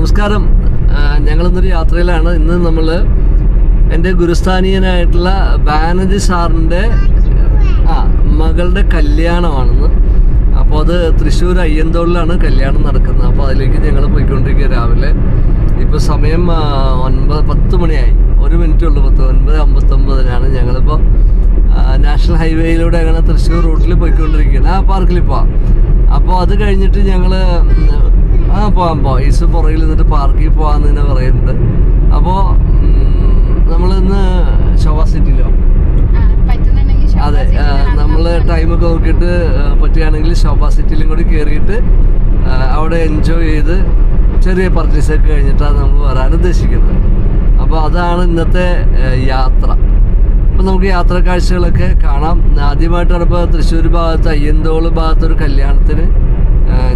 നമസ്കാരം. ഞങ്ങളിന്നൊരു യാത്രയിലാണ്. ഇന്ന് നമ്മൾ എന്റെ ഗുരുസ്ഥാനീയനായിട്ടുള്ള ബാനർജി സാറിന്റെ ആ മകളുടെ കല്യാണമാണെന്ന്. അപ്പോൾ അത് തൃശ്ശൂർ അയ്യന്തോളിലാണ് കല്യാണം നടക്കുന്നത്. അപ്പോൾ അതിലേക്ക് ഞങ്ങൾ പോയിക്കൊണ്ടിരിക്കുക രാവിലെ. ഇപ്പോൾ സമയം ഒൻപത് പത്ത് മണിയായി. ഒരു മിനിറ്റ് ഉള്ളൂ പത്ത് ഒൻപത് അമ്പത്തൊമ്പതിനാണ് ഞങ്ങളിപ്പോൾ നാഷണൽ ഹൈവേയിലൂടെ അങ്ങനെ തൃശ്ശൂർ റൂട്ടിൽ പോയിക്കൊണ്ടിരിക്കുകയാണ്. ആ പാർക്കിൽ പോവാം അപ്പോൾ അത് കഴിഞ്ഞിട്ട് ഞങ്ങൾ ആ പോകാം പോവാം ഈസ് പുറകിൽ നിന്നിട്ട് പാർക്കിൽ പോകാമെന്ന് തന്നെ പറയുന്നുണ്ട്. അപ്പോൾ നമ്മളിന്ന് ശോഭാ സിറ്റിയിലോ അതെ നമ്മൾ നമ്മൾ ടൈമൊക്കെ നോക്കിയിട്ട് പറ്റുകയാണെങ്കിൽ ശോഭാ സിറ്റിയിലും കൂടി കയറിയിട്ട് അവിടെ എൻജോയ് ചെയ്ത് ചെറിയ പർച്ചേസ് ഒക്കെ കഴിഞ്ഞിട്ടാണ് നമ്മൾ വരാൻ ഉദ്ദേശിക്കുന്നത്. അപ്പോൾ അതാണ് ഇന്നത്തെ യാത്ര. അപ്പൊ നമുക്ക് യാത്ര കാഴ്ചകളൊക്കെ കാണാം. ആദ്യമായിട്ടാണ് ഇപ്പോൾ തൃശ്ശൂർ ഭാഗത്ത് അയ്യന്തോൾ ഭാഗത്തൊരു കല്യാണത്തിന്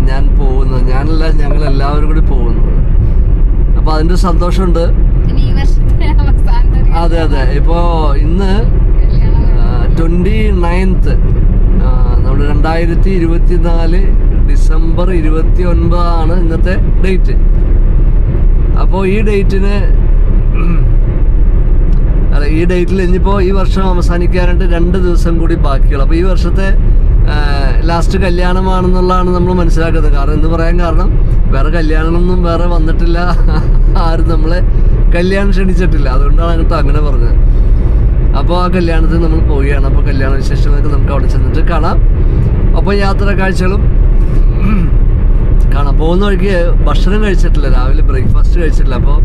ഞാൻ പോകുന്നത് ഞാനല്ല ഞങ്ങൾ എല്ലാവരും കൂടി പോകുന്നത് അപ്പൊ അതിന്റെ സന്തോഷമുണ്ട്. അതെ അതെ. ഇപ്പോ ഇന്ന് ട്വന്റി നയൻത്ത് നമ്മുടെ രണ്ടായിരത്തി ഇരുപത്തി നാല് ഡിസംബർ ഇരുപത്തി ഒൻപതാണ് ഇന്നത്തെ ഡേറ്റ്. അപ്പോൾ ഈ ഡേറ്റിന് അല്ല ഈ ഡേറ്റിൽ ഇനിയിപ്പോൾ ഈ വർഷം അവസാനിക്കാനായിട്ട് രണ്ട് ദിവസം കൂടി ബാക്കിയുള്ളൂ. അപ്പോൾ ഈ വർഷത്തെ ലാസ്റ്റ് കല്യാണമാണെന്നുള്ളതാണ് നമ്മൾ മനസ്സിലാക്കുന്നത്. കാരണം എന്ന് പറയാൻ കാരണം? വേറെ കല്യാണമൊന്നും വേറെ വന്നിട്ടില്ല. ആരും നമ്മളെ കല്യാണം ക്ഷണിച്ചിട്ടില്ല. അതുകൊണ്ടാണ് അങ്ങോട്ട് അങ്ങനെ പറഞ്ഞത്. അപ്പോൾ ആ കല്യാണത്തിന് നമ്മൾ പോവുകയാണ്. അപ്പോൾ കല്യാണ വിശേഷങ്ങളൊക്കെ നമുക്ക് അവിടെ ചെന്നിട്ട് കാണാം. അപ്പോൾ യാത്രാ കാഴ്ചകളും കാണാം. പോകുന്ന വഴിക്ക് ഭക്ഷണം കഴിച്ചിട്ടില്ല. രാവിലെ ബ്രേക്ക്ഫാസ്റ്റ് കഴിച്ചിട്ടില്ല. അപ്പോൾ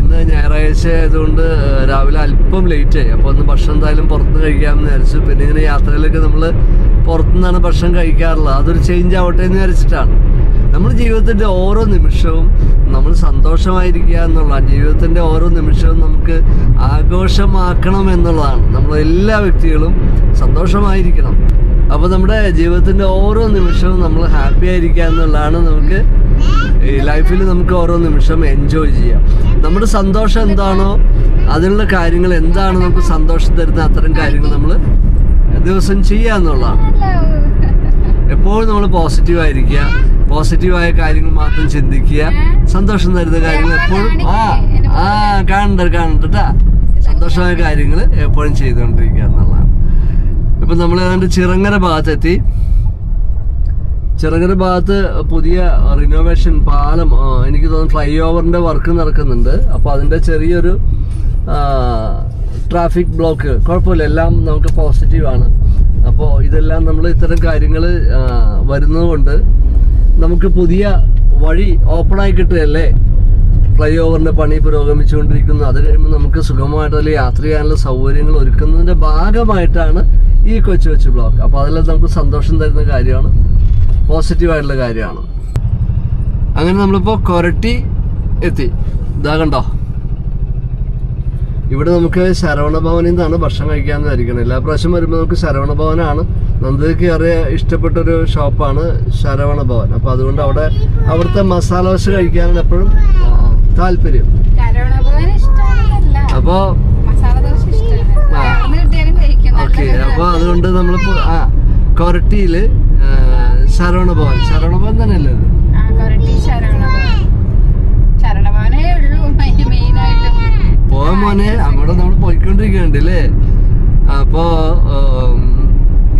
ഇന്ന് ഞായറാഴ്ച ആയതുകൊണ്ട് രാവിലെ അല്പം ലേറ്റായി അപ്പോൾ ഒന്ന് ഭക്ഷണം എന്തായാലും പുറത്ത് കഴിക്കാമെന്ന് വിചാരിച്ചു. പിന്നെ ഇങ്ങനെ യാത്രയിലൊക്കെ നമ്മൾ പുറത്തുനിന്നാണ് ഭക്ഷണം കഴിക്കാറുള്ളത്. അതൊരു ചേഞ്ച് ആവട്ടെ എന്ന് വിചാരിച്ചിട്ടാണ്. നമ്മുടെ ജീവിതത്തിന്റെ ഓരോ നിമിഷവും നമ്മൾ സന്തോഷമായിരിക്കുക എന്നുള്ളതാണ് ജീവിതത്തിന്റെ ഓരോ നിമിഷവും നമുക്ക് ആഘോഷമാക്കണം എന്നുള്ളതാണ്. നമ്മൾ എല്ലാ വ്യക്തികളും സന്തോഷമായിരിക്കണം. അപ്പോൾ നമ്മുടെ ജീവിതത്തിന്റെ ഓരോ നിമിഷവും നമ്മൾ ഹാപ്പി ആയിരിക്കുക എന്നുള്ളതാണ് നമുക്ക് ഈ ലൈഫിൽ നമുക്ക് ഓരോ നിമിഷം എൻജോയ് ചെയ്യാം. നമ്മുടെ സന്തോഷം എന്താണോ അതിനുള്ള കാര്യങ്ങൾ എന്താണ് നമുക്ക് സന്തോഷം തരുന്ന അത്തരം കാര്യങ്ങൾ നമ്മൾ ദിവസം ചെയ്യുക എപ്പോഴും നമ്മൾ പോസിറ്റീവ് ആയിരിക്കുക പോസിറ്റീവായ കാര്യങ്ങൾ മാത്രം ചിന്തിക്കുക. സന്തോഷം തരുന്ന കാര്യങ്ങൾ എപ്പോഴും ആ ആ കാണണ്ട കാണണ്ടാ. സന്തോഷമായ കാര്യങ്ങൾ എപ്പോഴും ചെയ്തുകൊണ്ടിരിക്കുക എന്നുള്ളതാണ്. ഇപ്പം നമ്മൾ ഏതാണ്ട് ചിറങ്ങര ഭാഗത്തെത്തി. ചിറങ്ങര ഭാഗത്ത് പുതിയ റിനോവേഷൻ പാലം എനിക്ക് തോന്നുന്നു ഫ്ലൈ ഓവറിന്റെ വർക്ക് നടക്കുന്നുണ്ട്. അപ്പോൾ അതിന്റെ ചെറിയൊരു ട്രാഫിക് ബ്ലോക്ക് കുഴപ്പമില്ല എല്ലാം നമുക്ക് പോസിറ്റീവാണ് അപ്പോൾ ഇതെല്ലാം നമ്മൾ ഇത്തരം കാര്യങ്ങൾ വരുന്നതുകൊണ്ട് നമുക്ക് പുതിയ വഴി ഓപ്പണായി കിട്ടുകയല്ലേ? ഫ്ലൈ ഓവറിന്റെ പണി പുരോഗമിച്ചുകൊണ്ടിരിക്കുന്നു. അത് കഴിയുമ്പോൾ നമുക്ക് സുഖമായിട്ടുള്ള യാത്ര ചെയ്യാനുള്ള സൗകര്യങ്ങൾ ഒരുക്കുന്നതിന്റെ ഭാഗമായിട്ടാണ് ഈ കൊച്ചു കൊച്ചു ബ്ലോക്ക്. അപ്പോൾ അതെല്ലാം നമുക്ക് സന്തോഷം തരുന്ന കാര്യമാണ്. പോസിറ്റീവായിട്ടുള്ള കാര്യമാണ്. അങ്ങനെ നമ്മളിപ്പോൾ കൊരട്ടി എത്തി. ഇതാ കണ്ടോ? ഇവിടെ നമുക്ക് ശരവണ ഭവനിൽ നിന്നാണ് ഭക്ഷണം കഴിക്കാമെന്ന് വിചാരിക്കുന്നത് എല്ലാ പ്രാവശ്യം വരുമ്പോൾ നമുക്ക് ശരവണ ഭവനാണ്. നന്ദയ്ക്ക് ഏറെ ഇഷ്ടപ്പെട്ടൊരു ഷോപ്പാണ് ശരവണ ഭവൻ. അപ്പോൾ അതുകൊണ്ട് അവിടെ അവിടുത്തെ മസാല ദോശ കഴിക്കാനാണ് എപ്പോഴും താല്പര്യം. അപ്പോൾ ഓക്കെ അപ്പോൾ അതുകൊണ്ട് നമ്മളിപ്പോൾ ആ കൊരട്ടിയിൽ ശരവണ ഭവൻ. ശരവണ ഭവൻ തന്നെയല്ലേ ഇത് ആ കൊരട്ടി ശരണഭവൻ ശരണഭവനേ ഉള്ളൂ മെയിൻ ആയിട്ട് പോവാൻ മോനെ അങ്ങോട്ട് നമ്മൾ പോയിക്കൊണ്ടിരിക്കുന്നുണ്ട് അല്ലേ അപ്പോ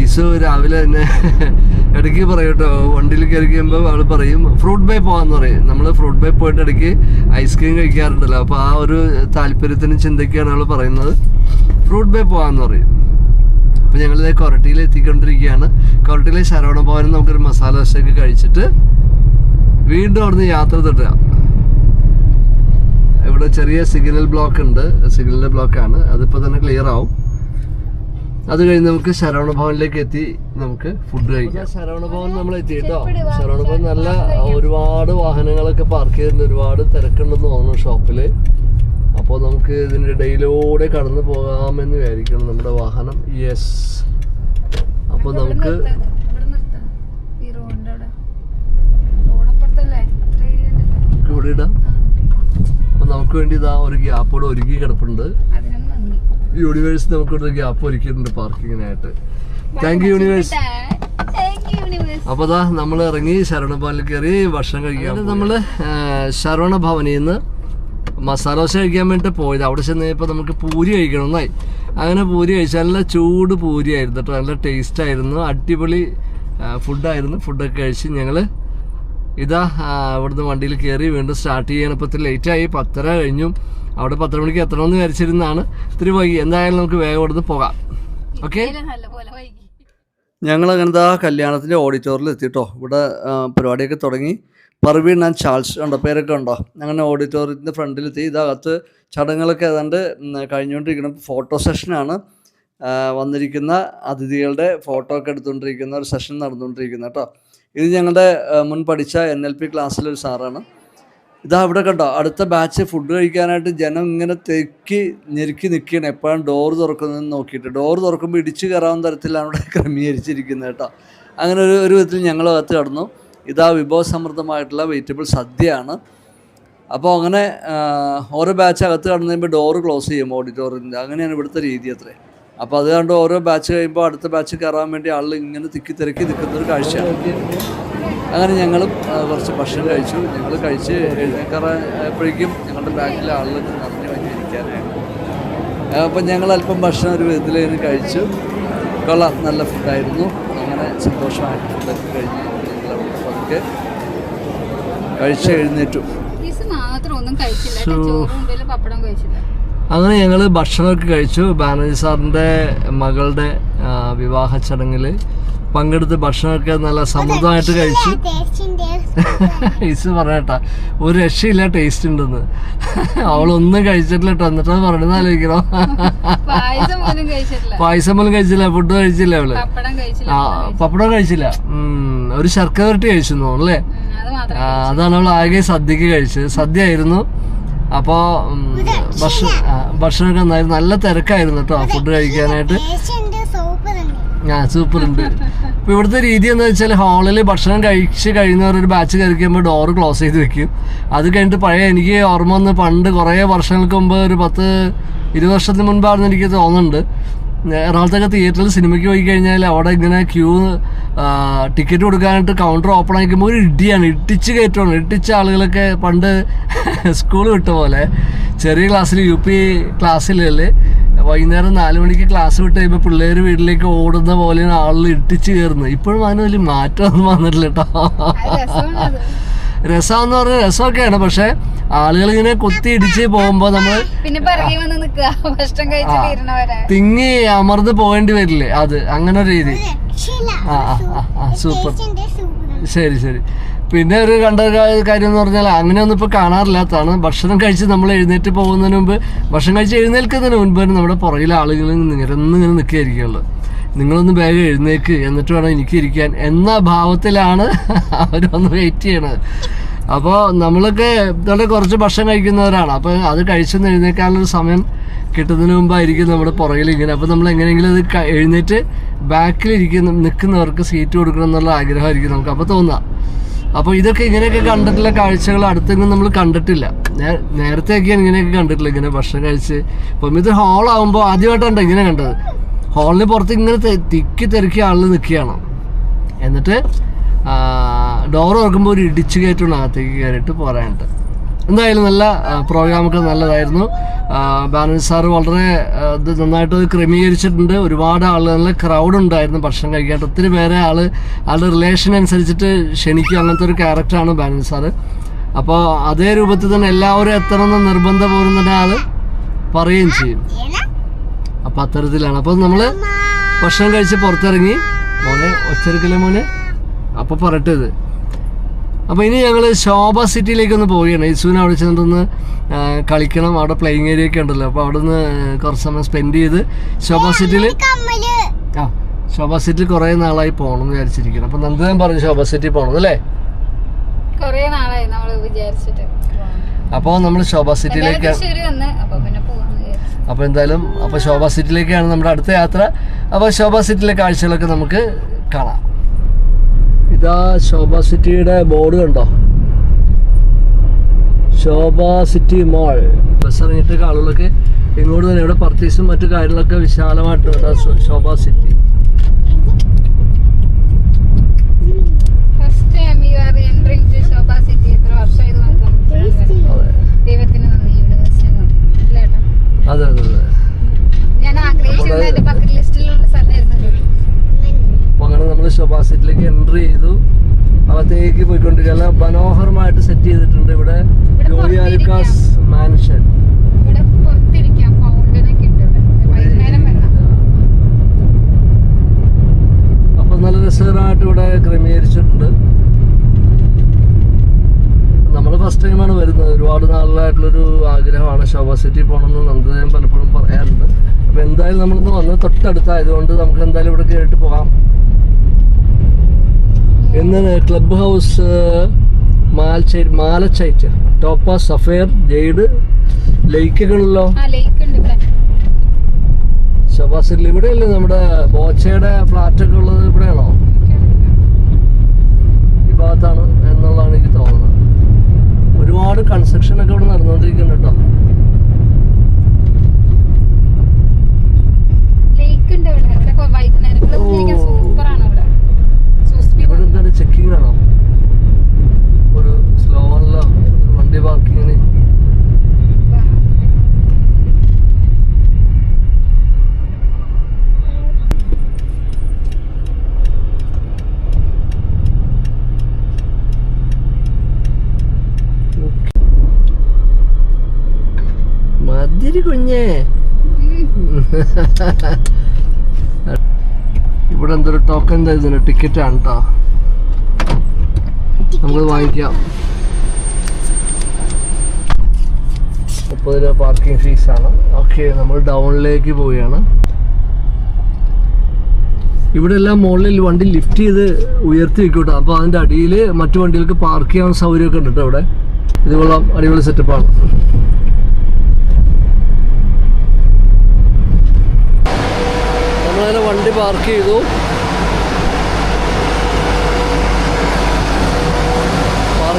ഇസു രാവിലെ തന്നെ ഇടയ്ക്ക് പറയും കേട്ടോ വണ്ടിയിൽ കയറി കഴിയുമ്പോൾ പറയും ഫ്രൂട്ട് ബൈ പോവാന്ന് പറയും. നമ്മൾ ഫ്രൂട്ട് ബൈ പോയിട്ട് ഇടയ്ക്ക് ഐസ്ക്രീം കഴിക്കാറുണ്ടല്ലോ അപ്പോൾ ആ ഒരു താല്പര്യത്തിനും ചിന്തയ്ക്കാണ് അവൾ പറയുന്നത്. ഫ്രൂട്ട് ബൈ പോവാന്ന് പറയും. അപ്പോൾ ഞങ്ങളിത് കൊരട്ടിയിൽ എത്തിക്കൊണ്ടിരിക്കുകയാണ്. കൊരട്ടിയിലെ ശരവണ ഭവനിൽ നമുക്കൊരു മസാല ദോശയൊക്കെ കഴിച്ചിട്ട് വീണ്ടും അവിടുന്ന് യാത്ര തുടരാം ഇവിടെ ചെറിയ സിഗ്നൽ ബ്ലോക്ക് ഉണ്ട്. സിഗ്നൽ ബ്ലോക്കാണ് ആണ്. അതിപ്പോൾ തന്നെ ക്ലിയർ ആവും. അത് കഴിഞ്ഞ് നമുക്ക് ശരവണ ഭവനിലേക്ക് എത്തി നമുക്ക് ഫുഡ് കഴിക്കാം. ശരവണ ഭവൻ നമ്മൾ എത്തി കേട്ടോ ശരവണ ഭവൻ നല്ല ഒരുപാട് വാഹനങ്ങളൊക്കെ പാർക്ക് ചെയ്തിട്ടുണ്ട്. ഒരുപാട് തിരക്കുണ്ടെന്ന് തോന്നുന്നു ഷോപ്പിൽ. അപ്പോൾ നമുക്ക് ഇതിന്റെ ഇടയിലൂടെ കടന്നു പോകാമെന്ന് വിചാരിക്കണം നമ്മുടെ വാഹനം. യെസ് അപ്പോൾ നമുക്ക് ഇവിടെ ഇടാം. നമുക്ക് വേണ്ടി ഇതാ ഒരു ഗ്യാപ്പ് കൂടെ ഒരുക്കി കിടപ്പുണ്ട്. അതിനും നന്ദി. യൂണിവേഴ്സ് നമുക്ക് ഒരു ഗ്യാപ്പ് ഒരുക്കിയിട്ടുണ്ട് പാർക്കിങ്ങിനായിട്ട് താങ്ക് യു യൂണിവേഴ്സ് അപ്പോൾ അതാ നമ്മൾ ഇറങ്ങി ശരവണ ഭവനിൽ കയറി ഭക്ഷണം കഴിക്കാൻ നമ്മൾ ശരവണ ഭവനിൽ നിന്ന് മസാല ദോശ കഴിക്കാൻ വേണ്ടിയിട്ട് പോയത്. അവിടെ ചെന്ന് കഴിഞ്ഞപ്പോൾ നമുക്ക് പൂരി കഴിക്കണമെന്നായി അങ്ങനെ പൂരി കഴിച്ചു നല്ല ചൂട് പൂരി ആയിരുന്നു കേട്ടോ. നല്ല ടേസ്റ്റ് ആയിരുന്നു. അടിപൊളി ഫുഡായിരുന്നു ഫുഡൊക്കെ കഴിച്ച് ഞങ്ങൾ ഇതാ അവിടുന്ന് ഇവിടുന്ന് വണ്ടിയിൽ കയറി വീണ്ടും സ്റ്റാർട്ട് ചെയ്യണം. ഇപ്പോൾ ഇത്തിരി ലേറ്റായി പത്തര കഴിഞ്ഞു. അവിടെ പത്തര മണിക്ക് എത്തണമെന്ന് വിചാരിച്ചിരുന്നാണ് ഇത്തിരി വൈകി. എന്തായാലും നമുക്ക് വേഗം ഇവിടുന്ന് പോകാം. ഓക്കെ ഞങ്ങൾ അങ്ങനത്തെ ആ കല്യാണത്തിന്റെ ഓഡിറ്റോറിയൽ എത്തിട്ടോ. ഇവിടെ പരിപാടിയൊക്കെ തുടങ്ങി. പർവീൺ ആൻഡ് ചാൾസ് ഉണ്ടോ പേരൊക്കെ ഉണ്ടോ? അങ്ങനെ ഓഡിറ്റോറിയത്തിന്റെ ഫ്രണ്ടിലെത്തി. ഇതകത്ത് ചടങ്ങുകളൊക്കെ ഏതാണ്ട് കഴിഞ്ഞുകൊണ്ടിരിക്കുന്ന. കഴിഞ്ഞുകൊണ്ടിരിക്കണം ഫോട്ടോ സെഷനാണ് വന്നിരിക്കുന്ന അതിഥികളുടെ ഫോട്ടോ ഒക്കെ എടുത്തുകൊണ്ടിരിക്കുന്ന ഒരു സെഷൻ നടന്നുകൊണ്ടിരിക്കുന്നത് കേട്ടോ. ഇത് ഞങ്ങളുടെ മുൻ പഠിച്ച എൻ എൽ പി ക്ലാസ്സിലൊരു സാറാണ്. ഇതാ ഇവിടെ കണ്ടോ അടുത്ത ബാച്ച് ഫുഡ് കഴിക്കാനായിട്ട് ജനം ഇങ്ങനെ തെക്കി ഞെരുക്കി നിൽക്കുകയാണ്. എപ്പോഴും ഡോർ തുറക്കുന്നതെന്ന് നോക്കിയിട്ട്. ഡോർ തുറക്കുമ്പോൾ ഇടിച്ചു കയറാവുന്ന തരത്തിലാണ് ഇവിടെ ക്രമീകരിച്ചിരിക്കുന്നത് കേട്ടോ. അങ്ങനെ ഒരു ഒരു വിധത്തിൽ ഞങ്ങൾ അകത്ത് കടന്നു. ഇതാ വിഭവസമൃദ്ധമായിട്ടുള്ള വെജിറ്റബിൾ സദ്യയാണ്. അപ്പോൾ അങ്ങനെ ഓരോ ബാച്ച് അകത്ത് കടന്നു കഴിയുമ്പോൾ ഡോറ് ക്ലോസ് ചെയ്യും ഓഡിറ്റോറിയത്തിന്റെ അങ്ങനെയാണ് ഇവിടുത്തെ രീതി അത്രേ. അപ്പോൾ അത് കണ്ട് ഓരോ ബാച്ച് കഴിയുമ്പോൾ അടുത്ത ബാച്ച് കയറാൻ വേണ്ടി ആളുകൾ ഇങ്ങനെ തിക്കി തിരക്കി നിൽക്കുന്ന ഒരു കാഴ്ചയാണ്. അങ്ങനെ ഞങ്ങളും കുറച്ച് ഭക്ഷണം കഴിച്ചു. ഞങ്ങൾ കഴിച്ച് എഴുന്നേക്കാറായപ്പോഴേക്കും ഞങ്ങളുടെ ബാക്കിലെ ആളുകൾ നിറഞ്ഞു വന്നിരിക്കാനായിട്ട് അപ്പം ഞങ്ങൾ അല്പം ഭക്ഷണം ഒരു വിധത്തിൽ കഴിച്ചു. കൊള്ളാം നല്ല ഫുഡായിരുന്നു അങ്ങനെ സന്തോഷമായിട്ട് ഫുഡൊക്കെ കഴിഞ്ഞ് ഞങ്ങൾ അവിടെ കഴിച്ച് എഴുന്നേറ്റു. മാത്രം ഒന്നും കഴിച്ചില്ല. ചോറും പപ്പടം കഴിച്ചില്ല. അങ്ങനെ ഞങ്ങൾ ഭക്ഷണമൊക്കെ കഴിച്ചു. ബാനർജി സാറിന്റെ മകളുടെ വിവാഹ ചടങ്ങിൽ പങ്കെടുത്ത് ഭക്ഷണമൊക്കെ നല്ല സമൃദ്ധമായിട്ട് കഴിച്ചു. ഈസ് പറയട്ട ഒരു രക്ഷയില്ല ടേസ്റ്റ് ഉണ്ടെന്ന്. അവളൊന്നും കഴിച്ചിട്ടില്ല കേട്ടോ എന്നിട്ട് പറഞ്ഞത് ആലോചിക്കണോ? പായസം പോലും കഴിച്ചില്ല ഫുഡ് കഴിച്ചില്ല അവൾ. പപ്പടം കഴിച്ചില്ല ആ പപ്പടം കഴിച്ചില്ല. ഒരു ശർക്കര കഴിച്ചു അല്ലേ? അതാണ് അവൾ ആകെ സദ്യക്ക് കഴിച്ചത്. സദ്യ ആയിരുന്നു. അപ്പോൾ ഭക്ഷണം ഭക്ഷണമൊക്കെ നന്നായിരുന്നു നല്ല തിരക്കായിരുന്നു കേട്ടോ ഫുഡ് കഴിക്കാനായിട്ട്. ആ സൂപ്പർ ഉണ്ട് അപ്പൊ ഇവിടുത്തെ രീതി എന്ന് വെച്ചാൽ ഹാളിൽ ഭക്ഷണം കഴിച്ച് കഴിയുന്നവർ ഒരു ബാച്ച് കയറി കഴിയുമ്പോൾ ഡോറ് ക്ലോസ് ചെയ്ത് വെക്കും. അത് കഴിഞ്ഞിട്ട് പഴയ എനിക്ക് ഓർമ്മ വന്ന് പണ്ട് കുറേ വർഷങ്ങൾക്ക് മുമ്പ് ഒരു പത്ത് ഇരുപത് വർഷത്തിന് മുൻപാണെന്ന് എനിക്ക് തോന്നുന്നുണ്ട്. എറണാകുളത്തൊക്കെ തിയേറ്ററിൽ സിനിമയ്ക്ക് പോയി കഴിഞ്ഞാൽ അവിടെ ഇങ്ങനെ ക്യൂ ടിക്കറ്റ് കൊടുക്കാനായിട്ട് കൗണ്ടർ ഓപ്പൺ ആയിക്കുമ്പോൾ ഒരു ഇടിയാണ്. ഇട്ടിച്ച് കയറ്റമാണ്. ഇട്ടിച്ച ആളുകളൊക്കെ പണ്ട് സ്കൂൾ വിട്ട പോലെ. ചെറിയ ക്ലാസ്സിൽ യു പി ക്ലാസ്സിലല്ലേ വൈകുന്നേരം നാല് മണിക്ക് ക്ലാസ് വിട്ട് കഴിയുമ്പോൾ പിള്ളേർ വീട്ടിലേക്ക് ഓടുന്ന പോലെയാണ് ആളുകൾ ഇട്ടിച്ച് കയറുന്നത് ഇപ്പോഴും അതിന് വലിയ മാറ്റമൊന്നും വന്നിട്ടില്ല കേട്ടോ. രസമെന്ന് പറഞ്ഞ രസമൊക്കെയാണ്. പക്ഷെ ആളുകൾ ഇങ്ങനെ കുത്തി ഇടിച്ച് പോകുമ്പോ നമ്മൾ പിന്നെ പിറകെ വന്ന് നിക്കുക ഭക്ഷണം കഴിച്ച് തീരണവരെ തിങ്ങി അമർന്ന് പോകേണ്ടി വരില്ലേ? അത് അങ്ങനെ ഒരു രീതി. ആ ആ, ആ സൂപ്പർ. ശരി ശരി. പിന്നെ ഒരു കണ്ട കാര്യം എന്ന് പറഞ്ഞാൽ അങ്ങനെയൊന്നും ഇപ്പോൾ കാണാറില്ലാത്തതാണ്. ഭക്ഷണം കഴിച്ച് നമ്മൾ എഴുന്നേറ്റ് പോകുന്നതിന് മുമ്പ് ഭക്ഷണം കഴിച്ച് എഴുന്നേൽക്കുന്നതിന് മുൻപ് തന്നെ നമ്മുടെ പുറകിലെ ആളുകൾ നിരന്ന് ഇങ്ങനെ നിൽക്കുകയായിരിക്കുള്ളൂ നിങ്ങളൊന്ന് ബാഗ് എഴുന്നേക്ക് എന്നിട്ട് വേണം എനിക്ക് ഇരിക്കാൻ എന്ന ഭാവത്തിലാണ് അവരൊന്ന് വെയിറ്റ് ചെയ്യണത്. അപ്പോൾ നമ്മളൊക്കെ വളരെ കുറച്ച് ഭക്ഷണം കഴിക്കുന്നവരാണ്. അപ്പോൾ അത് കഴിച്ചൊന്ന് എഴുന്നേക്കാനുള്ളൊരു സമയം കിട്ടുന്നതിന് മുമ്പായിരിക്കും നമ്മുടെ പുറകിൽ ഇങ്ങനെ. അപ്പോൾ നമ്മൾ എങ്ങനെയെങ്കിലും അത് എഴുന്നേറ്റ് ബാക്കിലിരിക്കുന്ന നിൽക്കുന്നവർക്ക് സീറ്റ് കൊടുക്കണം എന്നുള്ള ആഗ്രഹമായിരിക്കും നമുക്ക്. അപ്പോൾ തോന്നുക അപ്പോൾ ഇതൊക്കെ ഇങ്ങനെയൊക്കെ കണ്ടിട്ടുള്ള കാഴ്ചകൾ അടുത്തെങ്കിലും നമ്മൾ കണ്ടിട്ടില്ല. ഞാൻ നേരത്തെയൊക്കെയാണ് ഇങ്ങനെയൊക്കെ കണ്ടിട്ടില്ല ഇങ്ങനെ ഭക്ഷണം കഴിച്ച്. ഇപ്പം ഇത് ഹോളാകുമ്പോൾ ആദ്യമായിട്ടാണ് ഇങ്ങനെ കണ്ടത്. ഹാളിന് പുറത്ത് ഇങ്ങനെ തിക്കി തിരക്കി ആളിൽ നിൽക്കുകയാണ്. എന്നിട്ട് ഡോർ തുറക്കുമ്പോൾ ഒരു ഇടിച്ചു കയറ്റുള്ള അകത്തേക്ക് കയറിയിട്ട് പോരാനുണ്ട് എന്തായാലും നല്ല പ്രോഗ്രാമൊക്കെ നല്ലതായിരുന്നു. ബാനർജി സാറ് വളരെ ഇത് നന്നായിട്ട് ക്രമീകരിച്ചിട്ടുണ്ട്. ഒരുപാട് ആൾ നല്ല ക്രൗഡ് ഉണ്ടായിരുന്നു ഭക്ഷണം കഴിക്കാനായിട്ട് ഒത്തിരി പേരെ ആൾ ആളുടെ റിലേഷൻ അനുസരിച്ചിട്ട് ക്ഷണിക്കും അങ്ങനത്തെ ഒരു ക്യാരക്ടറാണ് ബാനർജി സാറ്. അപ്പോൾ അതേ രൂപത്തിൽ തന്നെ എല്ലാവരും എത്തണമെന്ന് നിർബന്ധപൂർവം തന്നെ ആൾ പറയുകയും ചെയ്യും. അപ്പം അത്തരത്തിലാണ്. അപ്പോൾ നമ്മൾ ഭക്ഷണം കഴിച്ച് പുറത്തിറങ്ങി. മോനെ ഒച്ചെടുക്കല്ലേ മോനെ? അപ്പോൾ പറയട്ടെ ഇത്. അപ്പോൾ ഇനി ഞങ്ങൾ ശോഭ സിറ്റിയിലേക്ക് ഒന്ന് പോവുകയാണ്. ഇസുവിനെ അവിടെ ചെന്നിട്ടൊന്ന് ആ, കളിക്കണം. അവിടെ പ്ലേയിങ് ഏരിയ ഒക്കെ ഉണ്ടല്ലോ. അപ്പോൾ അവിടെ നിന്ന് കുറച്ച് സമയം സ്പെൻഡ് ചെയ്ത് ശോഭ സിറ്റിയിൽ ആ ശോഭ സിറ്റിയിൽ കുറേ നാളായി പോകണം എന്ന് വിചാരിച്ചിരിക്കണം അപ്പോൾ നന്ദൻ പറഞ്ഞു ശോഭ സിറ്റി പോകണം അല്ലേ? കുറേ നാളായി നമ്മൾ വിചാരിച്ചിട്ട് അപ്പോൾ നമ്മൾ ശോഭ സിറ്റിയിലേക്ക് അപ്പോൾ എന്തായാലും അപ്പോൾ ശോഭ സിറ്റിയിലേക്കാണ് നമ്മുടെ അടുത്ത യാത്ര. അപ്പോൾ ശോഭ സിറ്റിയിലെ കാഴ്ചകളൊക്കെ നമുക്ക് കാണാം. ഇതാ ശോഭ സിറ്റിയുടെ ബോർഡ് കണ്ടോ? ശോഭ സിറ്റി മോൾ. ബസ് ഇറങ്ങിയിട്ട് കാളുകളൊക്കെ ഇങ്ങോട്ട് തന്നെ. ഇവിടെ പർച്ചേസും മറ്റു കാര്യങ്ങളൊക്കെ വിശാലമായിട്ടുണ്ട് ശോഭ സിറ്റി. അതെ അതെ അതെ. ഇവിടെ എൻട്രി ചെയ്തു. അകത്തേക്ക് മാൻഷൻ ഇവിടെ മനോഹരമായിട്ട് സെറ്റ് ചെയ്തിട്ടുണ്ട് ഇവിടെ ജോലിയാലിക്കാസ് മാൻഷൻ അപ്പൊ നല്ല രസകരമായിട്ട് ഇവിടെ ക്രമീകരിച്ചിട്ടുണ്ട്. നമ്മൾ ഫസ്റ്റ് ടൈമാണ് വരുന്നത്. ഒരുപാട് നാളിലായിട്ടുള്ളൊരു ആഗ്രഹമാണ് ശോഭ സിറ്റി പോകണമെന്ന് നന്ദദേവൻ പലപ്പോഴും പറയാറുണ്ട്. അപ്പോൾ എന്തായാലും നമ്മളിന്ന് വന്ന് തൊട്ടടുത്തായതുകൊണ്ട് നമുക്ക് എന്തായാലും ഇവിടെ കയറിയിട്ട് പോകാം. ഇന്ന് club house malachite malachite topaz sapphire jade ലേക്കുകളല്ലോ city ഇവിടെയല്ലേ നമ്മുടെ ബോച്ചയുടെ ഫ്ലാറ്റൊക്കെ ഉള്ളത്? ഇവിടെയാണോ? ഈ ഭാഗത്താണ് എന്നുള്ളതാണ് എനിക്ക് തോന്നുന്നത്. ഒരുപാട് കൺസ്ട്രക്ഷൻ ഒക്കെ ഇവിടെ നടന്നുകൊണ്ടിരിക്കുന്നുണ്ട് കേട്ടോ. ലേക്ക് ഉണ്ട് ഇവിടെ വൈകുന്നേരം ഓ. ഇവിടെ എന്താണ് ചെക്കിംഗ് ഒരു സ്ലോ അല്ല വണ്ടി പാർക്കിങ്ങിന് മതിരി കുഞ്ഞേ. ഇവിടെ എന്തൊരു ടോക്കൺ ഇതിന് ടിക്കറ്റ് ആണ് കേട്ടോ നമുക്ക് വാങ്ങിക്കാം. മുപ്പത് രൂപ പാർക്കിംഗ് ഫീസ് ആണ്. ഓക്കെ നമ്മൾ ഡൗണിലേക്ക് പോവുകയാണ്. ഇവിടെ എല്ലാം മുകളിൽ വണ്ടി ലിഫ്റ്റ് ചെയ്ത് ഉയർത്തി വെക്കൂട്ടോ. കേട്ടോ അപ്പോൾ അതിന്റെ അടിയിൽ മറ്റു വണ്ടികൾക്ക് പാർക്ക് ചെയ്യാൻ സൗകര്യമൊക്കെ ഉണ്ട് കേട്ടോ ഇവിടെ. അടിപൊളി സെറ്റപ്പാണ് നമ്മളതിനെ വണ്ടി പാർക്ക് ചെയ്തു.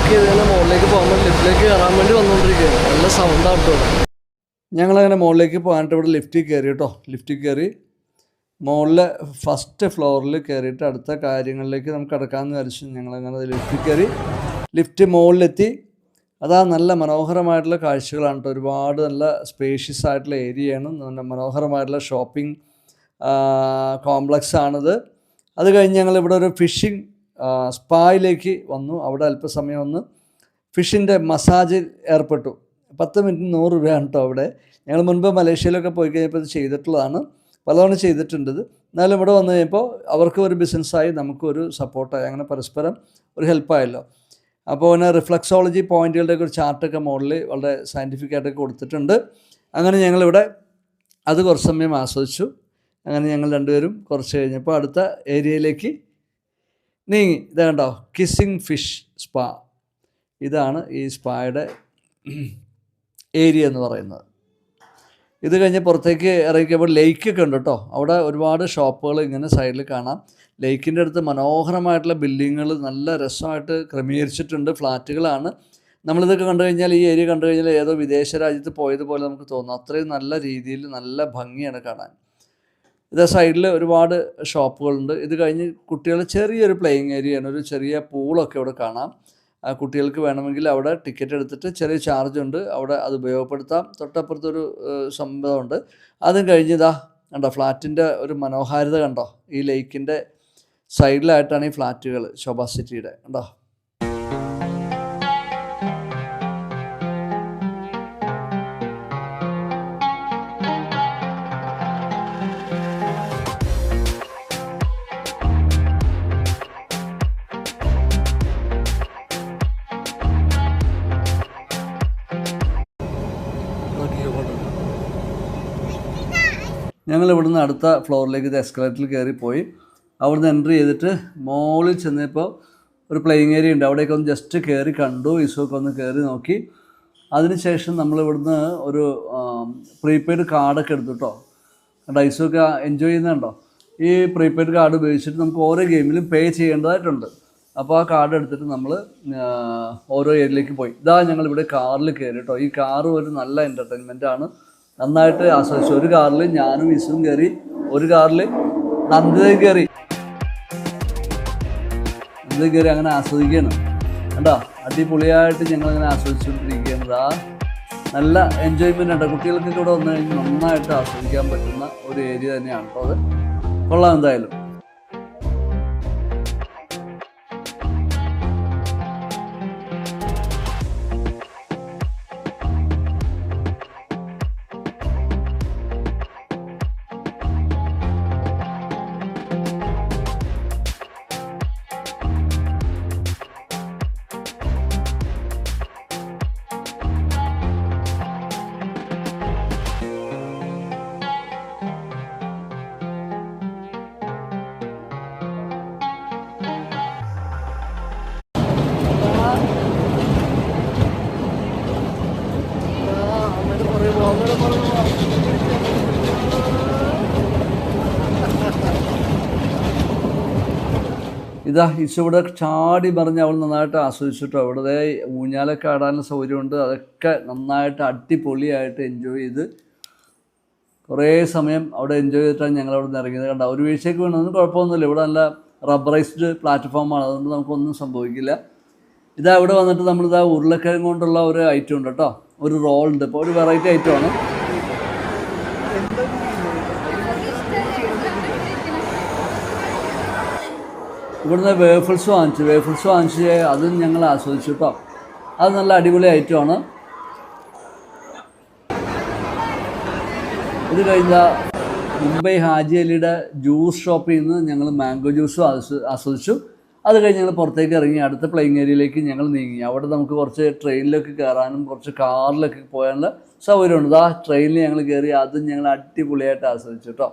പാർക്ക് ചെയ്തതിന് മുകളിലേക്ക് പോകാൻ വേണ്ടി ലിഫ്റ്റിലേക്ക് കയറാൻ വേണ്ടി വന്നുകൊണ്ടിരിക്കുകയാണ്. നല്ല സൗണ്ടാണ് കേട്ടോ. ഞങ്ങളങ്ങനെ മുകളിലേക്ക് പോകാനായിട്ട് ഇവിടെ ലിഫ്റ്റിൽ കയറി കേട്ടോ. ലിഫ്റ്റിൽ കയറി മുകളിൽ ഫസ്റ്റ് ഫ്ലോറിൽ കയറിയിട്ട് അടുത്ത കാര്യങ്ങളിലേക്ക് നമുക്ക് കിടക്കാമെന്ന് വിചാരിച്ചു ഞങ്ങളങ്ങനെ ലിഫ്റ്റിൽ കയറി ലിഫ്റ്റ് മുകളിലെത്തി. അതാ നല്ല മനോഹരമായിട്ടുള്ള കാഴ്ചകളാണ് കേട്ടോ. ഒരുപാട് നല്ല സ്പേഷ്യസ് ആയിട്ടുള്ള ഏരിയയാണ് നല്ല മനോഹരമായിട്ടുള്ള ഷോപ്പിംഗ് കോംപ്ലക്സ് ആണിത്. അത് കഴിഞ്ഞ് ഞങ്ങൾ ഇവിടെ ഒരു ഫിഷിംഗ് സ്പായിലേക്ക് വന്നു. അവിടെ അല്പസമയം ഒന്ന് ഫിഷിന്റെ മസാജിൽ ഏർപ്പെട്ടു. പത്ത് മിനിറ്റ് നൂറ് രൂപയാണ് കേട്ടോ അവിടെ. ഞങ്ങൾ മുൻപ് മലേഷ്യയിലൊക്കെ പോയി കഴിഞ്ഞപ്പോൾ ഇത് ചെയ്തിട്ടുള്ളതാണ്. പലതവണ ചെയ്തിട്ടുണ്ട് ഇത്. എന്നാലും ഇവിടെ വന്നു കഴിഞ്ഞപ്പോൾ അവർക്ക് ഒരു ബിസിനസ്സായി നമുക്കൊരു സപ്പോർട്ടായി. അങ്ങനെ പരസ്പരം ഒരു ഹെൽപ്പായല്ലോ. അപ്പോൾ പിന്നെ റിഫ്ലക്സോളജി പോയിന്റുകളുടെ ഒരു ചാർട്ടൊക്കെ മോഡലിൽ വളരെ സയന്റിഫിക് ആയിട്ടൊക്കെ കൊടുത്തിട്ടുണ്ട്. അങ്ങനെ ഞങ്ങളിവിടെ അത് കുറച്ച് സമയം ആസ്വദിച്ചു. അങ്ങനെ ഞങ്ങൾ രണ്ടുപേരും കുറച്ച് കഴിഞ്ഞപ്പോൾ അടുത്ത ഏരിയയിലേക്ക് നീങ്ങി ഇതാ കണ്ടോ? കിസ്സിങ് ഫിഷ് സ്പാ ഇതാണ് ഈ സ്പായുടെ ഏരിയ എന്ന് പറയുന്നത്. ഇത് കഴിഞ്ഞ് പുറത്തേക്ക് ഇറങ്ങിയപ്പോൾ ലേക്കൊക്കെ ഉണ്ട് കേട്ടോ. അവിടെ ഒരുപാട് ഷോപ്പുകൾ ഇങ്ങനെ സൈഡിൽ കാണാം. ലേക്കിന്റെ അടുത്ത് മനോഹരമായിട്ടുള്ള ബിൽഡിങ്ങുകൾ നല്ല രസമായിട്ട് ക്രമീകരിച്ചിട്ടുണ്ട്. ഫ്ലാറ്റുകളാണ്. നമ്മളിതൊക്കെ കണ്ടു കഴിഞ്ഞാൽ ഈ ഏരിയ കണ്ടു കഴിഞ്ഞാൽ ഏതോ വിദേശ രാജ്യത്ത് പോയതുപോലെ നമുക്ക് തോന്നും. അത്രയും നല്ല രീതിയിൽ നല്ല ഭംഗിയാണ് കാണാൻ. ഇത് സൈഡിൽ ഒരുപാട് ഷോപ്പുകളുണ്ട്. ഇത് കഴിഞ്ഞ് കുട്ടികൾ ചെറിയൊരു പ്ലേയിങ് ഏരിയയാണ് ഒരു ചെറിയ പൂളൊക്കെ ഇവിടെ കാണാം. കുട്ടികൾക്ക് വേണമെങ്കിൽ അവിടെ ടിക്കറ്റ് എടുത്തിട്ട് ചെറിയ ചാർജ് ഉണ്ട്. അവിടെ അത് ഉപയോഗപ്പെടുത്താം. തൊട്ടപ്പുറത്തൊരു സംഭവമുണ്ട്. അതും കഴിഞ്ഞതാ കണ്ടോ ഫ്ലാറ്റിന്റെ ഒരു മനോഹാരിത കണ്ടോ? ഈ ലേക്കിന്റെ സൈഡിലായിട്ടാണ് ഈ ഫ്ലാറ്റുകൾ ശോഭ സിറ്റിയുടെ കണ്ടോ? ഞങ്ങൾ ഇവിടുന്ന് അടുത്ത ഫ്ലോറിലേക്ക് ഇത് എസ്കലേറ്ററിൽ കയറി പോയി. അവിടുന്ന് എൻട്രി ചെയ്തിട്ട് മോളിൽ ചെന്നപ്പോൾ ഒരു പ്ലേയിങ് ഏരിയ ഉണ്ട്. അവിടേക്ക് ഒന്ന് ജസ്റ്റ് കയറി കണ്ടു. ഇസുവൊക്കെ ഒന്ന് കയറി നോക്കി. അതിനുശേഷം നമ്മൾ ഇവിടുന്ന് ഒരു പ്രീപെയ്ഡ് കാർഡൊക്കെ എടുത്തു കേട്ടോ ഐസൊക്കെ എൻജോയ് ചെയ്യുന്നുണ്ടോ? ഈ പ്രീപെയ്ഡ് കാർഡ് ഉപയോഗിച്ചിട്ട് നമുക്ക് ഓരോ ഗെയിമിലും പേ ചെയ്യേണ്ടതായിട്ടുണ്ട്. അപ്പോൾ ആ കാർഡ് എടുത്തിട്ട് നമ്മൾ ഓരോ ഏരിയയിലേക്ക് പോയി. ഇതാ ഞങ്ങളിവിടെ കാറിൽ കയറി കേട്ടോ ഈ കാറ് ഒരു നല്ല എന്റർടൈൻമെന്റ് ആണ്. നന്നായിട്ട് ആസ്വദിച്ചു. ഒരു കാറിൽ ഞാനും ഇസും കയറി ഒരു കാറിൽ നന്ദിതയും കയറി. നന്ദിത കയറി അങ്ങനെ ആസ്വദിക്കുകയാണ്. കണ്ടോ? അടിപൊളിയായിട്ട് ഞങ്ങളിങ്ങനെ ആസ്വദിച്ചുകൊണ്ടിരിക്കുകയാണ്. ആ നല്ല എൻജോയ്മെന്റ് ഉണ്ട്. കുട്ടികൾക്കൊക്കെ ഇവിടെ വന്നു കഴിഞ്ഞാൽ നന്നായിട്ട് ആസ്വദിക്കാൻ പറ്റുന്ന ഒരു ഏരിയ തന്നെയാണ്. കേട്ടോ അത് കൊള്ളാം എന്തായാലും. ഇതാ ഈശോയുടെ ചാടി മറിഞ്ഞ് അവൾ നന്നായിട്ട് ആസ്വദിച്ചിട്ടോ. അവിടെ ഊഞ്ഞാലൊക്കെ ആടാനുള്ള സൗകര്യമുണ്ട്. അതൊക്കെ നന്നായിട്ട് അടിപൊളിയായിട്ട് എൻജോയ് ചെയ്ത് കുറേ സമയം അവിടെ എൻജോയ് ചെയ്തിട്ടാണ് ഞങ്ങൾ അവിടെ നിന്ന് ഇറങ്ങിയത്. കണ്ട ഒരു വീഴ്ചയ്ക്ക് വേണമെന്ന് കുഴപ്പമൊന്നുമില്ല. ഇവിടെ നല്ല റബ്ബറൈസ്ഡ് പ്ലാറ്റ്ഫോമാണ് അതുകൊണ്ട് നമുക്കൊന്നും സംഭവിക്കില്ല. ഇതാ ഇവിടെ വന്നിട്ട് നമ്മളിതാ ഉരുളക്കിഴങ്ങ് കൊണ്ടുള്ള ഒരു ഐറ്റം ഉണ്ട് കേട്ടോ. ഒരു റോൾ ഉണ്ട്. ഇപ്പോൾ ഒരു വെറൈറ്റി ഐറ്റമാണ് ഇവിടുന്ന് വേഫിൾസ് വാങ്ങിച്ചു. വേഫിൾസ് വാങ്ങിച്ച് അതും ഞങ്ങൾ ആസ്വദിച്ചു കേട്ടോ അത് നല്ല അടിപൊളി ഐറ്റമാണ് ഇത് കഴിഞ്ഞ മുംബൈ ഹാജി അലിയുടെ ജ്യൂസ് ഷോപ്പിൽ നിന്ന് ഞങ്ങൾ മാംഗോ ജ്യൂസും ആസ്വദിച്ചു. അത് കഴിഞ്ഞ് ഞങ്ങൾ പുറത്തേക്ക് ഇറങ്ങി. അടുത്ത പ്ലെയിങ് ഏരിയയിലേക്ക് ഞങ്ങൾ നീങ്ങി. അവിടെ നമുക്ക് കുറച്ച് ട്രെയിനിലൊക്കെ കയറാനും കുറച്ച് കാറിലൊക്കെ പോകാനുള്ള സൗകര്യമുണ്ട്. ആ ട്രെയിനിൽ ഞങ്ങൾ കയറി അതും ഞങ്ങൾ അടിപൊളിയായിട്ട് ആസ്വദിച്ചു കേട്ടോ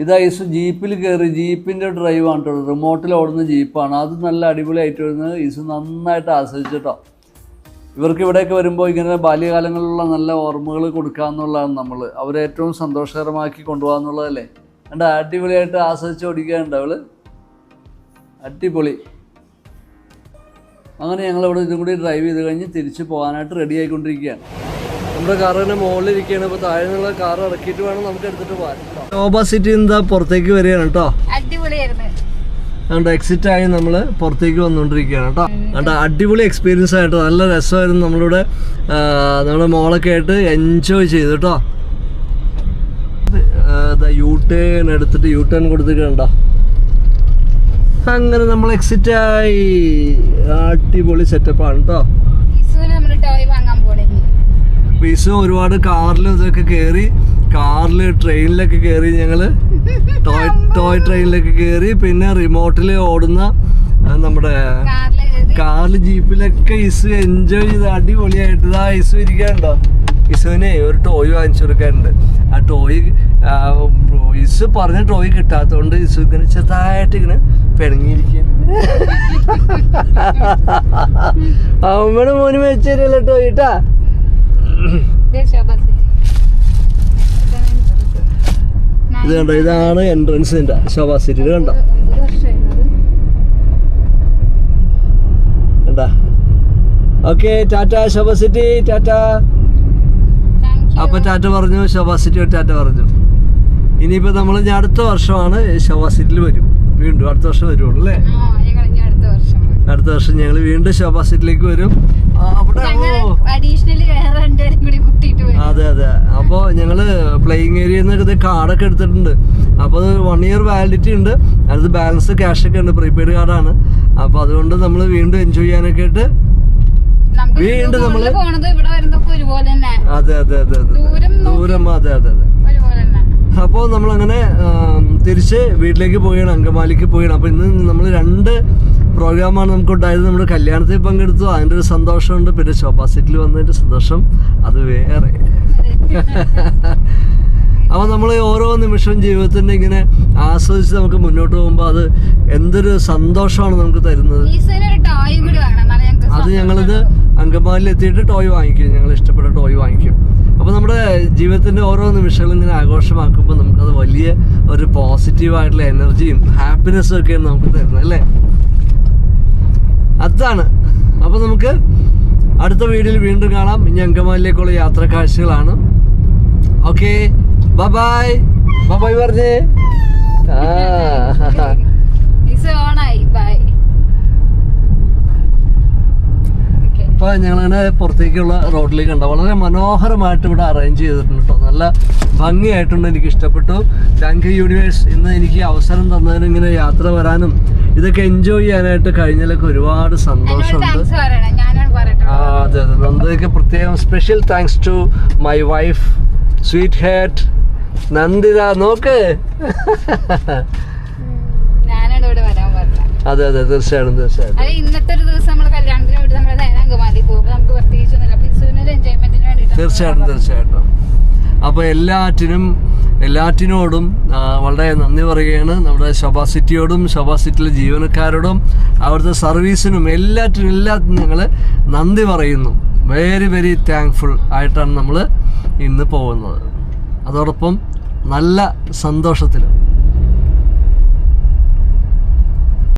ഇതാ ഈസ് ജീപ്പിൽ കയറി ജീപ്പിന്റെ ഡ്രൈവാണ് കേട്ടോ. റിമോട്ടിൽ ഓടുന്ന ജീപ്പാണ്. അത് നല്ല അടിപൊളിയായിട്ട് വരുന്നത്. ഈസ് നന്നായിട്ട് ആസ്വദിച്ചു കേട്ടോ. ഇവർക്ക് ഇവിടെയൊക്കെ വരുമ്പോൾ ഇങ്ങനെ ബാല്യകാലങ്ങളിലുള്ള നല്ല ഓർമ്മകൾ കൊടുക്കുക എന്നുള്ളതാണ് നമ്മൾ അവരെ ഏറ്റവും സന്തോഷകരമാക്കി കൊണ്ടുപോകുക എന്നുള്ളതല്ലേ? കണ്ട? അടിപൊളിയായിട്ട് ആസ്വദിച്ച് ഓടിക്കാനുണ്ട് അവൾ അടിപൊളി. അങ്ങനെ ഞങ്ങൾ ഇവിടെ ഇതും കൂടി ഡ്രൈവ് ചെയ്ത് കഴിഞ്ഞ് തിരിച്ച് പോകാനായിട്ട് റെഡി ആയിക്കൊണ്ടിരിക്കുകയാണ്. നമ്മുടെ മുകളിൽ ഇരിക്കുകയാണ്. ഇപ്പോൾ താഴെ നിന്നുള്ള കാർ ഇറക്കിയിട്ട് വേണം നമുക്ക് എടുത്തിട്ട് പോകാൻ. ശോഭ സിറ്റി എന്താ പുറത്തേക്ക് വരികയാണ് കേട്ടോ. അടിപൊളിയായിരുന്നു. അതുകൊണ്ട് എക്സിറ്റ് ആയി നമ്മൾ പുറത്തേക്ക് വന്നുകൊണ്ടിരിക്കുകയാണ് കേട്ടോ. അതുകൊണ്ട് അടിപൊളി എക്സ്പീരിയൻസ് ആയിട്ട് നല്ല രസമായിരുന്നു നമ്മളിവിടെ നമ്മുടെ മോളൊക്കെ ആയിട്ട് എൻജോയ് ചെയ്തു കേട്ടോ. യു ടേൺ എടുത്തിട്ട് യു ടേൺ കൊടുത്തിട്ടുണ്ടോ അങ്ങനെ നമ്മൾ എക്സിറ്റ് ആയി. അടിപൊളി സെറ്റപ്പാണ് കേട്ടോ. ഒരുപാട് കാറിലും ഇതൊക്കെ കയറി കാറിൽ ട്രെയിനിലൊക്കെ കയറി ഞങ്ങൾ ടോയ് ടോയ് ട്രെയിനിലൊക്കെ കയറി പിന്നെ റിമോട്ടിൽ ഓടുന്ന നമ്മുടെ കാറിൽ ജീപ്പിലൊക്കെ ഇസു എൻജോയ് ചെയ്ത് അടിപൊളിയായിട്ട് ഇതാ ഇസു ഇരിക്കാനുണ്ടോ? ഇസുവിനെ ഒരു ടോയ് വാങ്ങിച്ചു കൊടുക്കാനുണ്ട്. ആ ടോയ് ഇസു പറഞ്ഞ ടോയ് കിട്ടാത്തതുകൊണ്ട് ഇസു ഇങ്ങനെ ചെറുതായിട്ട് ഇങ്ങനെ പിണങ്ങിയിരിക്കും അമ്മയുടെ മോന് വെച്ചേരല്ലോ ടോയ് ഇത് കണ്ടോ ഇതാണ് എൻട്രൻസിന്റെ ശോഭാ സിറ്റിയിൽ കണ്ടോ? കണ്ടാ? Okay tata Shobha city tata. അപ്പൊ ടാറ്റ പറഞ്ഞു ശോഭാ സിറ്റി ടാറ്റ പറഞ്ഞു. ഇനിയിപ്പോ നമ്മൾ അടുത്ത വർഷമാണ് ശോഭാ സിറ്റിയിൽ വരും. വീണ്ടും അടുത്ത വർഷം വരുള്ളൂ അല്ലേ ആ ഞങ്ങൾ ഇനി അടുത്ത വർഷം അടുത്ത വർഷം ഞങ്ങൾ വീണ്ടും ശോഭാ സിറ്റിയിലേക്ക് വരും. അവിടെ അതെ അതെ. അപ്പോൾ ഞങ്ങൾ പ്ലേയിങ് ഏരിയയിൽ നിന്നൊക്കെ കാർഡൊക്കെ എടുത്തിട്ടുണ്ട്. അപ്പോൾ അത് വൺ ഇയർ വാലിഡിറ്റി ഉണ്ട്. അത് ബാലൻസ് ക്യാഷ് ഒക്കെ ഉണ്ട് പ്രീപെയ്ഡ് കാർഡാണ് അപ്പോൾ അതുകൊണ്ട് നമ്മൾ വീണ്ടും എൻജോയ് ചെയ്യാനൊക്കെ ആയിട്ട് വീണ്ടും തന്നെ. അതെ അതെ അതെ അതെ ദൂരം അതെ അതെ അതെ. അപ്പോൾ നമ്മളങ്ങനെ തിരിച്ച് വീട്ടിലേക്ക് പോവുകയാണ് അങ്കമാലിക്ക് പോവുകയാണ്. അപ്പോൾ ഇന്ന് നമ്മൾ രണ്ട് പ്രോഗ്രാമാണ് നമുക്ക് ഉണ്ടായത് നമ്മുടെ കല്യാണത്തിൽ പങ്കെടുത്തു. അതിന്റെ ഒരു സന്തോഷമുണ്ട്. പിന്നെ ശോഭാ സിറ്റിൽ വന്നതിന്റെ സന്തോഷം. അത് വേറെ. അപ്പോൾ നമ്മൾ ഓരോ നിമിഷവും ജീവിതത്തിന്റെ ഇങ്ങനെ ആസ്വദിച്ച് നമുക്ക് മുന്നോട്ട് പോകുമ്പോൾ അത് എന്തൊരു സന്തോഷമാണ് നമുക്ക് തരുന്നത്. അത് ഞങ്ങളിത് അങ്കമാലിൽ എത്തിയിട്ട് ടോയ് വാങ്ങിക്കും. ഞങ്ങൾ ഇഷ്ടപ്പെട്ട ടോയ് വാങ്ങിക്കും. അപ്പോൾ നമ്മുടെ ജീവിതത്തിന്റെ ഓരോ നിമിഷങ്ങളും ഇങ്ങനെ ആഘോഷമാക്കുമ്പോൾ നമുക്കത് വലിയ ഒരു പോസിറ്റീവായിട്ടുള്ള എനർജിയും ഹാപ്പിനെസ്സും ഒക്കെയാണ് നമുക്ക് തരുന്നത് അല്ലേ? അതാണ്. അപ്പോൾ നമുക്ക് അടുത്ത വീഡിയോയിൽ വീണ്ടും കാണാം. ഇനി അങ്കമാലിലേക്കുള്ള യാത്രാ കാഴ്ചകളാണ് ഓക്കെ ബബായ് ബബായ് പറഞ്ഞേ ആ ഓൺ ഓണായി ബൈ ഓക്കെ അപ്പോൾ ഞങ്ങളിങ്ങനെ പുറത്തേക്കുള്ള റോഡിലേക്ക് കണ്ട. വളരെ മനോഹരമായിട്ട് ഇവിടെ അറേഞ്ച് ചെയ്തിട്ടുണ്ട് കേട്ടോ നല്ല ഭംഗിയായിട്ടുണ്ട് എനിക്ക് ഇഷ്ടപ്പെട്ടു. താങ്ക് യു യൂണിവേഴ്സ് ഇന്ന് എനിക്ക് അവസരം തന്നതിന് ഇങ്ങനെ യാത്ര വരാനും ഇതൊക്കെ എൻജോയ് ചെയ്യാനായിട്ട് കഴിഞ്ഞതിലൊക്കെ ഒരുപാട് സന്തോഷമുണ്ട്. ആ അതെ അതെ. നന്ദയ്ക്ക് പ്രത്യേകം special thanks to my wife sweet heart Nanditha. നോക്ക്. അതെ അതെ. തീർച്ചയായിട്ടും തീർച്ചയായിട്ടും. ഇന്നത്തെ ഒരു ദിവസം നമ്മൾ കല്യാണത്തിന് വേണ്ടി നമ്മൾ നേരെ അങ്കമാലി പോകും നമുക്ക് പ്രത്യേകിച്ചൊന്നുമില്ല അപ്പൊ ഇസുവിനൊരു എൻജോയ്മെന്റിന് വേണ്ടിയിട്ട് തീർച്ചയായിട്ടും തീർച്ചയായിട്ടും. അപ്പോൾ എല്ലാറ്റിനും എല്ലാറ്റിനോടും വളരെ നന്ദി പറയുകയാണ്. നമ്മുടെ ശോഭാ സിറ്റിയോടും ശോഭാ സിറ്റിയിലെ ജീവനക്കാരോടും അവിടുത്തെ സർവീസിനും എല്ലാറ്റിനും എല്ലാത്തിനും ഞങ്ങൾ നന്ദി പറയുന്നു. വെരി വെരി താങ്ക്ഫുൾ ആയിട്ടാണ് നമ്മൾ ഇന്ന് പോകുന്നത്. അതോടൊപ്പം നല്ല സന്തോഷത്തിലും.